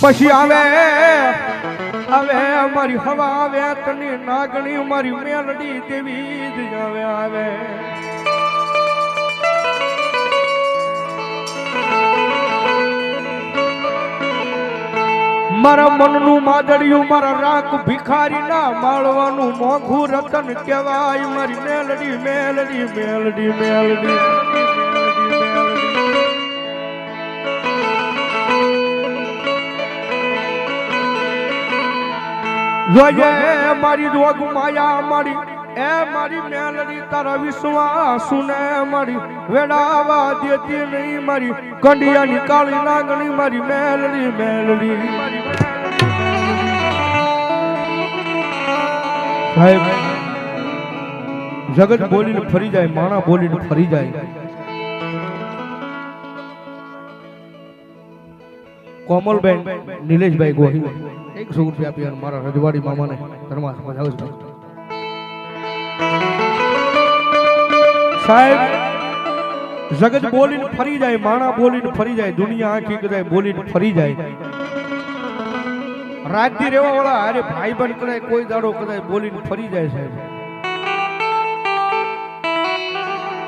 પછી આવે આવે અમારી હવા આવે તને નાગણી અમારી મેલડી દેવી જ આવે આવે. મારા મનનું માદડિયું મારા રાખ ભિખારી ના માળવાનું મોઘું રતન કહેવાય. મારી મેલડી મેલડી મેલડી મેલડી. જોજે મારી રોગ માયા મારી, એ મારી મેલડી તારા વિશ્વાસ ને મારી, વેડાવા દેતી નહીં મારી, કંડિયાની કાળી નાગણી મારી મેલડી મેલડી સાહેબ, જગત બોલીને ફરી જાય, માણા બોલીને ફરી જાય. કોમલબેન, નિલેશભાઈ ગોહિલ, એક સો રૂપિયા આપી અને મારા રજવાડી મામાને ધર્માસ મજાવે છે. સાહેબ, જગત બોલીને ફરી જાય, માણા બોલીને ફરી જાય, દુનિયા આખી કદાય બોલીને ફરી જાય. રાજ્ય રેવા વાળા અરે ભાઈ બન કદાય કોઈ દાડો કદાય બોલીને ફરી જાય સાહેબ.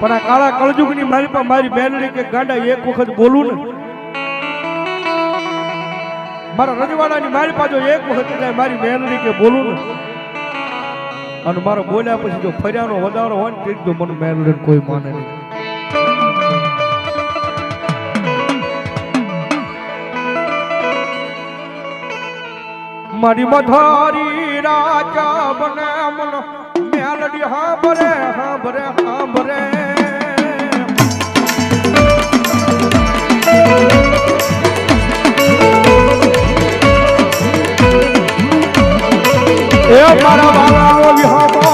પણ આ કાળા કળજુગની મારી પણ મારી બેનડી કે ગાંડા એક વખત બોલું ને મારા રજવાડાની મારી પાછો એક વખત જાય મારી બેનડી કે બોલું ને. અને મારો બોલ્યા પછી જો ફર્યાનો વધારો હોય ને તે જ મને મેલડી કોઈ માને નહીં. મારી મધારી રાજા બને મન મેલડી હાંભરે હાંભરે હાંભરે. એ મારા વિહામો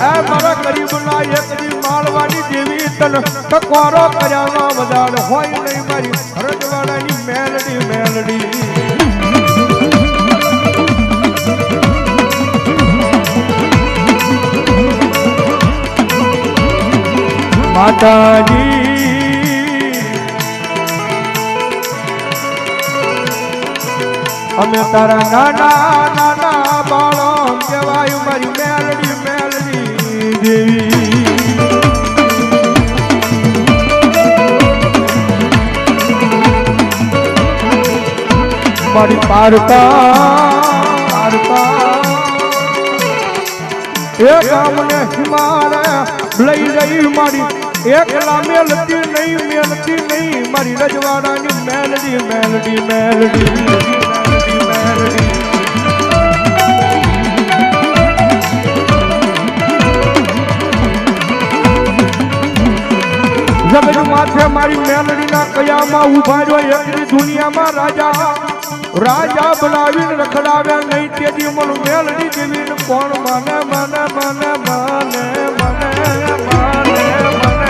એ મારા ગરીબના એકની માળવાની દેવી તન. ટકોરો કર્યાનો વધાર હોય નહીં મારી મેલડી મેલડી. માતાજી અમે તારા નાના નાના બાળો કહેવાય મારી મેલડી મેલડી દેવી. મારી પારકા પારકા. એ ગામને હિમાલય લઈ રહી મારી. એકલા મેલતી નહીં મેલતી નહીં. મારી રજવાડાની મેલડી મેલડી મેલડી. જગત માથે મારી મેલડીના કયામાં ઊભા રહ્યો એકની દુનિયામાં રાજા. રાજા બનાવીને રખડાવે નહીં, તેથી મન મેલડી દેવીને કોણ માને માને માને માને માને માને માને.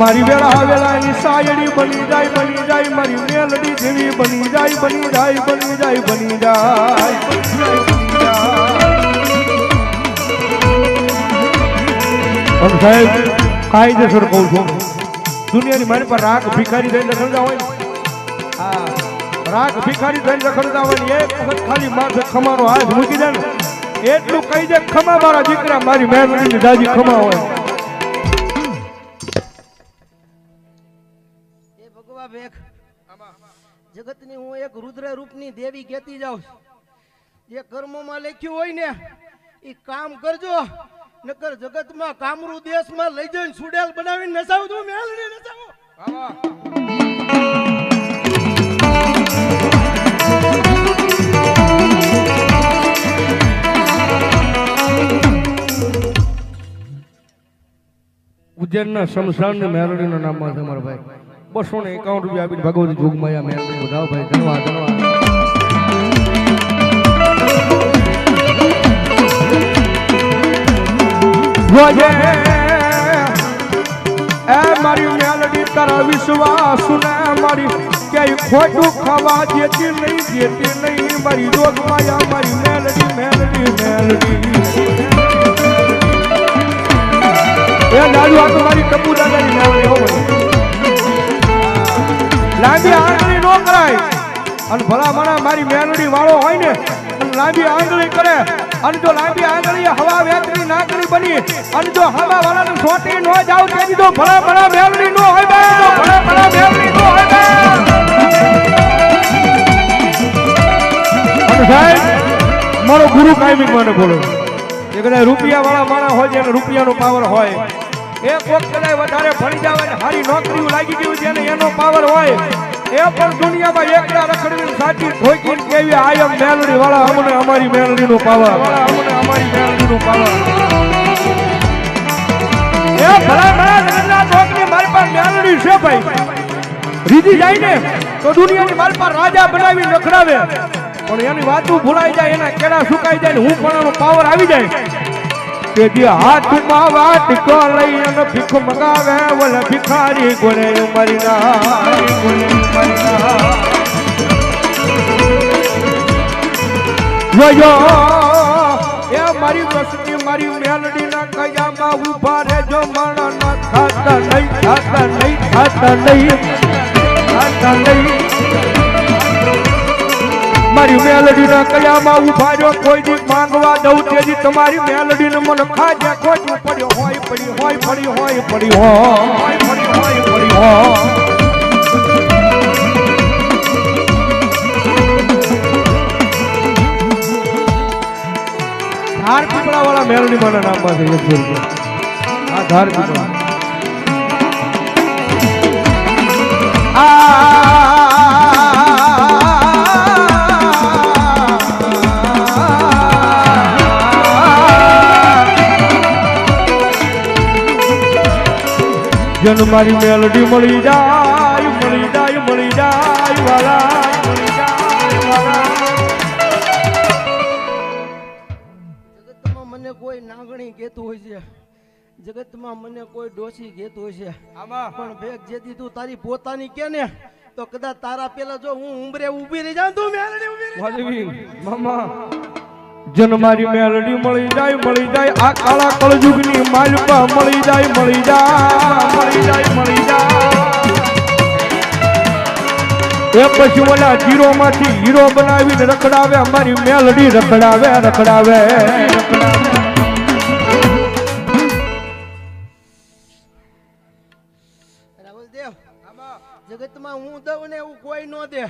મારી વેળા વેળા એની સાયડી બની જાય બની જાય, મારી મેલડી જેવી બની જાય બની જાય બની જાય બની જાય કાયદેસર કહું છું, દુનિયાની મારી પર રાગ ભિખારી થઈને રખડતા હોય હા, રાગ ભિખારી થઈને રખડતા હોય ને, એક વખત ખાલી માથે ખમાનો હાથ મૂકી દે ને, એટલું કહી દે, ખમા મારા દીકરા, મારી મહેરબાની દાદી ખમા હોય. ભગવા ભેખ જગતની હું એક રુદ્ર રૂપની દેવી કહેતી જાઉં. જે કર્મોમાં લખ્યું હોય ને એ કામ કરજો. નકર જગતમાં કામરૂ દેશમાં લઈ જઈને સુડેલ બનાવીને નસાવું તું મેલડી નસાવું ઉજ્જૈનના શમશાન ને મેરડીના નામમાં છે મારા ભાઈ. બસો ને એકાવન રૂપિયા આપીને ભગવતી જોગમાયા મેં વધાવો ભાઈ ધન્યવાદ એ મારી મેલડી તારા વિશ્વાસ ને મારી ક્યાંય ખોટું ખાવા દેતી નહીં દેતી નહીં. મારી જોગમાયા મારી મેલડી મેલડી મેલડી. એ એ દાદુ આ તો મારી કપૂર દાદાની લાંબી આંગળી નો કરાય. અને ભલા મણા મારી મેલડી વાળો હોય ને લાંબી આંગળી કરે. અને જો લાંબી આંગળી હવા વેતરી નાકડી બની, અને જો હવા વાળાને છોટી નો જાવ તે તો ભલા ભલા મેલડી નો હોય બે. ભલા ભલા મેલડી નો હોય બે. અને સાહેબ, મારો ગુરુ કાયમી મને બોલો એ કદાચ રૂપિયા વાળા માણા હોય જેને રૂપિયાનો પાવર હોય. એક વખત કદાચ વધારે ભણી જાવ અને સારી નોકરીઓ લાગી ગયું છે અને એનો પાવર હોય, એ પણ દુનિયામાં એકલા રખડીને સાચી ઠોકીને કેવી આયમ મેલડી વાળા અમને અમારી મેલડીનો પાવર વાળા અમને અમારી મેલડીનો પાવર એ ભલા ભલા નગરના ઠોકની મારી પાસે મેલડી છે ભાઈ. રીધી જાય ને, તો દુનિયાની મારી પાસે રાજા બનાવી નખડાવે પણ એની વાતું ભૂલાઈ જાય, એના કેળા સુકાઈ જાય ને હું પણ પાવર આવી જાય. તેથી હાથમાં વાટકો લઈ અને ભીખ મગાવે ઓલે ભિખારી ગોળે ઉમરી ના એ મારી વસની મારી મેલડી ના કયામાં ઊભા રહેજો, માણા ના ખાતા નહીં ખાતા નહીં ખાતા નહીં ખાતા નહીં. મારી મેલડી ના કયામાં ઊભા રહ્યો, કોઈ દી માંગવા દઉં તેજી તમારી મેલડી ને મને ખાજે ખોટું પડ્યો હોય પડી હોય પડી હોય પડી હોય પડી હોય પડી હોય. ધાર પીપળા વાળા મેલડી માના નામમાં છે એક રૂપિયા આ ધાર પીપળા. જન મારી મેલડી મળી જાય મળી જાય મળી જાય વાલા જગતમાં મને કોઈ નાગણી કહેતું હોય છે. જગતમાં મને કોઈ ડોસી કહેતું હોય છે. આમાં? પણ ભેગ જેથી તું તારી પોતાની કે ને તો કદાચ તારા પેલા જો હું ઉંબરે ઊભી રહી જાઉં તું મેલડી ઊભી રહી મામા. જન મારી મેલડી મળી જાય મળી જાય આ કાળા કળજુગની માલપા મળી જાય મળી જાય. પછી ઓલા જીરો માંથી હીરો બનાવીને રખડાવે અમારી મેલડી રખડાવે રખડાવે. રખડાવે જગતમાં હું દઉં ને એવું કોઈ નો દે.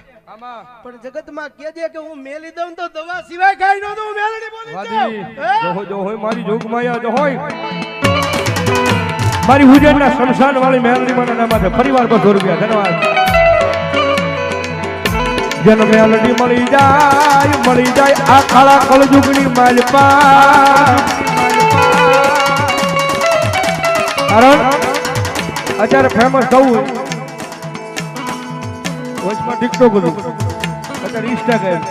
પણ જગતમાં કે દે કે હું મેલી દઉં તો દવા સિવાય કાઈ નો દઉં મેલડી બોલી જો જો હોય મારી જોગમાયા જો હોય. મારી શમશાન વાળી મેલડી મને ફરીવાર બસો રૂપિયા ધન્યવાદ. જન મેલડી મળી જાય મળી જાય આ કાળા કળજુગની માલપા. કારણ અત્યારે ફેમસ થવું વચમાં ટિકટોક હતું અત્યારે ઇન્સ્ટાગ્રામ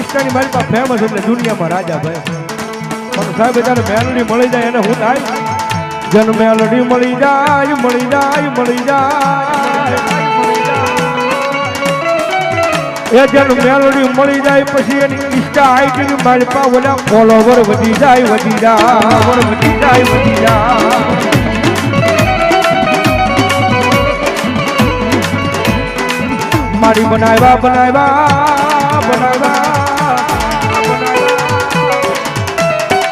ઈષ્ટાની મારી પાસે ફેમસ એટલે દુનિયામાં રાજા ભાઈ. પણ સાહેબ, અત્યારે મેલડી મળી જાય એને હું થાય? જન મેલડી મળી જાય મળી જાય મળી જાય. એ જેનું મેલોડી મળી જાય, પછી એની ઇન્સ્ટા આઈડી મારી પાસે ઓલા ફોલોવર વધી જાય વધી જાય વધી જાય વધી જાય. મારી બનાવ્યા બનાવ્યા બનાવ્યા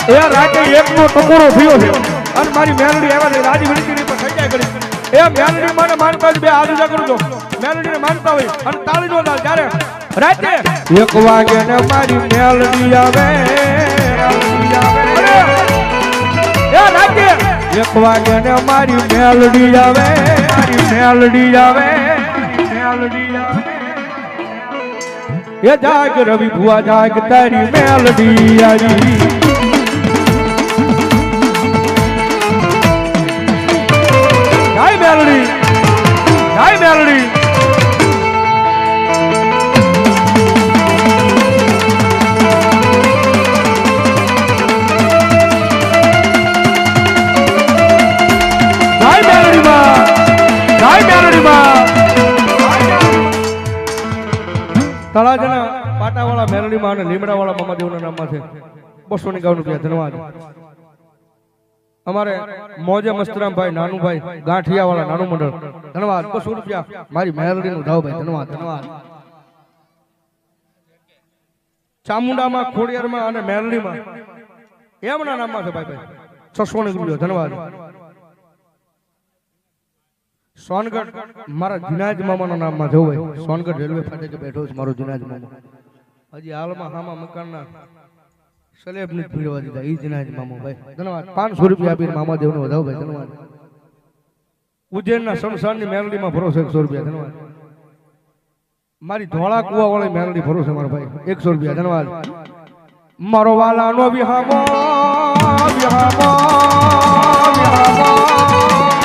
એ રાતે એકનો ટકોરો થયો છે. અને મારી મેલડી એવા રાજી વિનંતી પર થઈ જાય કરી એ મેલડી મને મારી પાસે બે આદુજા કરું છો મેલડી ને માનતા હોય અને તાળી નો દાલ ત્યારે રાતે એક વાગે ને મારી મેલડી આવે. એ રાતે એક વાગે ને મારી મેલડી આવે મારી મેલડી આવે મેલડી આવે એ જાગ રવિ ભુવા જાગ તારી મેલડી આવી તળાજાના પાટાવાળા મેલડીમાં અને લીમડાવાળા મામાદેવના નામમાં છે. બસો ને રૂપિયા ધન્યવાદ અમારે મોજે મસ્તરામભાઈ, નાનુભાઈ ગાંઠિયા વાળા નાનું મંડળ. ધન્યવાદ બસો રૂપિયા. મારી મેલડી નું ભાઈ. ધન્યવાદ ધન્યવાદ ચામુંડામાં, ખોડિયારમાં અને મેરડીમાં. એમના નામમાં છે ભાઈ ભાઈ. છસો ને ધન્યવાદ સોનગઢ, મારા જુનાજ મામાના નામમાં જવું. સોનગઢ રેલવે ફાટકે બેઠો છે મારો જુનાજ મામા. હજી હાલમાં હામા મકાનના સલેબ ને પીડવા દીધા. એ જુનાજ મામો, ભાઈ. ધન્યવાદ. પાંચસો રૂપિયા આપીને મામા દેવનો વધાવો, ભાઈ. ધન્યવાદ. ઉજ્જૈનના શમશાનની મેલડીમાં ભરોસે એકસો રૂપિયા. ધન્યવાદ. મારી ધોળા કુવા વાળી મેલડી ભરોસે મારો ભાઈ. એકસો રૂપિયા. ધન્યવાદ. મારો વાલાનો વિહામો વિહામો વિહામો.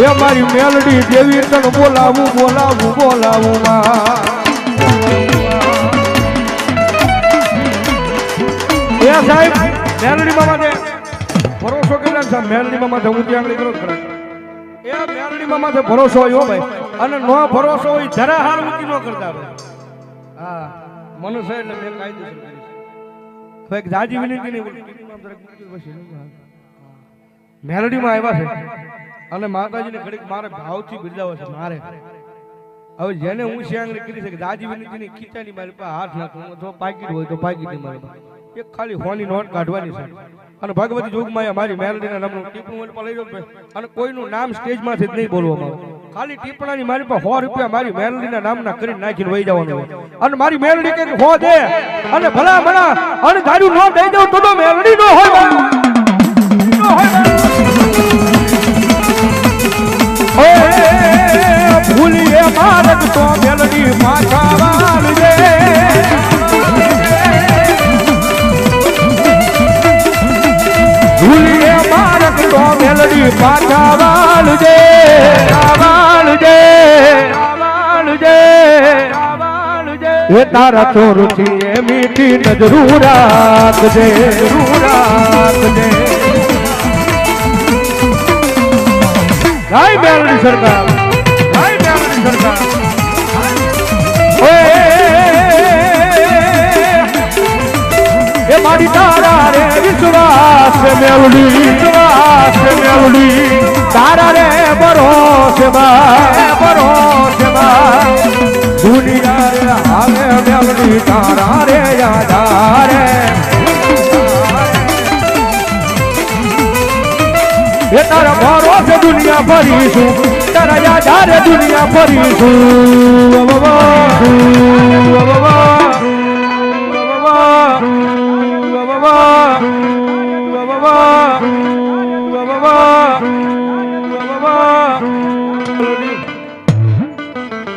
એ મારી મેલડી દેવી તન બોલાવું બોલાવું બોલાવું માં એ સાહેબ મેલડીમાં માથે ભરોસો કેટલા છે મેલડીમાં માથે ઊંચી આંગળી કરો ખરા. એ મેલડી મામા છે ભરોસો હોય ભાઈ અને નો ભરોસો હોય જરા હાર મૂકી ન કરતા હા મનુષ્ય એટલે મેં કાયદેસર કરીશ એક જાજી વિનંતી નહીં. મેલડીમાં આવ્યા છે અને માતાજીને ઘડીક મારે ભાવથી બિરદાવો છે, મારે. હવે જેને હું શિયાંગણી કરી છે કે દાજી વિનંતીની ખીચાની મારી પાસે હાથ નાખું અથવા પાકીટ હોય તો પાકીટની મારી. એક ખાલી હોની નોટ કાઢવાની છે. અને ભગવતી જોગમાં મારી મેલડીના નામનું ટીપણું લઈ જાઉં અને કોઈનું નામ સ્ટેજમાંથી જ નહીં બોલવામાં આવે. ખાલી ટીપણાની મારી પાસે સો રૂપિયા મારી મેલડીના નામના કરી નાખીને વહી જવાનું હોય. અને મારી મેલડી કઈ હો દે, અને ભલા ભલા, અને દારૂ નો દઈ દઉં તો મેલડી નો હોય હોય ભૂલીએ મારગ તો મેલડી પાછા વાળજે ભૂલીએ મારગ તો મેલડી પાછા વાળજે વાળજે વાળજે એ તારા ચોરથી એ મીઠી નજરું રાખજે રાખજે. જય મેલડી સરકાર જય મેલડી સરકાર એ મારી તારા રે વિશ્વાસ મેલડી વિશ્વાસ મેલડી દુનિયા ફરીશું તારા યાદારે દુનિયા ફરીશું.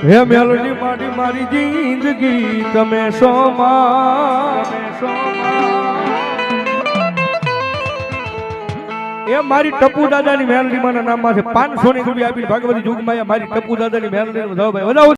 હે મેલોડી મારી મારી જિંદગી તમે સોમા તમે સોમાં એ મારી ટપુ દાદાની નામ નામમાં છે. પાંચસો ની રૂપિયા આપી ભાગવતી જુગમાં મારી ટપુ દાદાની મેલડી વધાવો ભાઈ, વધાવો.